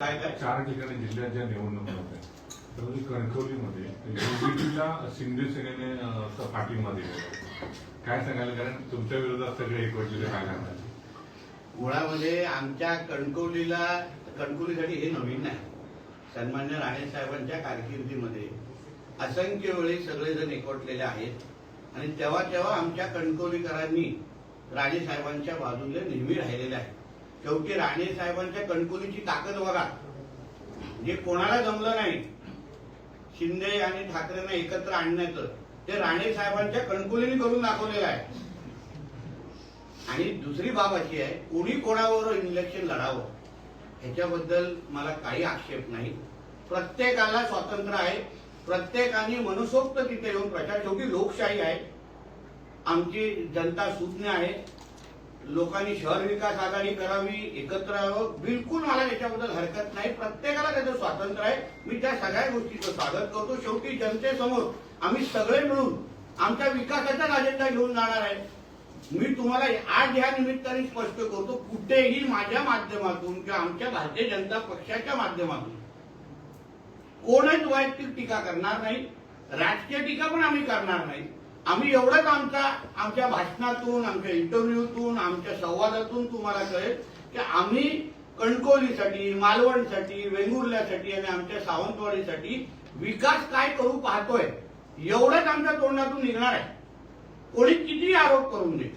काय काय चार ठिकाणी जिल्ह्यात ज्या निवडणुका होत्या त्यामध्ये कणकवलीमध्ये शिंदे सेनेने पाठिंबा दिलेला काय सांगायला कारण तुमच्या विरोधात सगळे एकवटलेले काय करणार मुळामध्ये आमच्या कणकवलीला कणकवलीसाठी हे नवीन नाही. सन्मान्य राणे साहेबांच्या कारकिर्दीमध्ये असंख्य वेळी सगळेजण एकवटलेले आहेत. आणि तेव्हा तेव्हा आमच्या कणकवलीकरांनी राणे साहेबांच्या बाजूने नेहमी राहिलेले आहे शेवटी राणे साहेबांच्या कणकुलीची ताकद बघा. जे कोणाला जमलं नाही शिंदे आणि ठाकरेंना एकत्र आणण्याचं ते राणे साहेबांच्या कणकुलीने करून दाखवलेलं आहे. आणि दुसरी बाब अशी आहे कोणी कोणावर इलेक्शन लढावं ह्याच्याबद्दल मला काही आक्षेप नाही. प्रत्येकाला स्वातंत्र्य आहे प्रत्येकाने मनसोक्त तिथे येऊन प्रचार शेवटी लोकशाही आहे. आमची जनता सुज्ञ आहे लोकांनी शहर विकास आघाडी करावी एकत्र यावं बिलकुल मला याच्याबद्दल हरकत नाही. प्रत्येकाला त्याचं स्वातंत्र्य आहे. मी त्या सगळ्या गोष्टीचं स्वागत करतो. शेवटी जनतेसमोर आम्ही सगळे मिळून आमच्या विकासाचाच अजेंडा घेऊन जाणार आहे. मी तुम्हाला आज ह्या निमित्ताने स्पष्ट करतो कुठेही माझ्या माध्यमातून किंवा आमच्या भारतीय जनता पक्षाच्या माध्यमातून कोणच वैयक्तिक टीका करणार नाही. राजकीय टीका पण आम्ही करणार नाही. आम्ही एवढंच आमचा आमच्या भाषणातून आमच्या इंटरव्ह्यूतून आमच्या संवादातून तुम्हाला कळेल की आम्ही कणकोलीसाठी मालवणसाठी वेंगुर्ल्यासाठी आणि आमच्या सावंतवाडीसाठी विकास काय करू पाहतोय एवढंच आमच्या तोंडातून निघणार आहे. कोणी किती आरोप करून दे.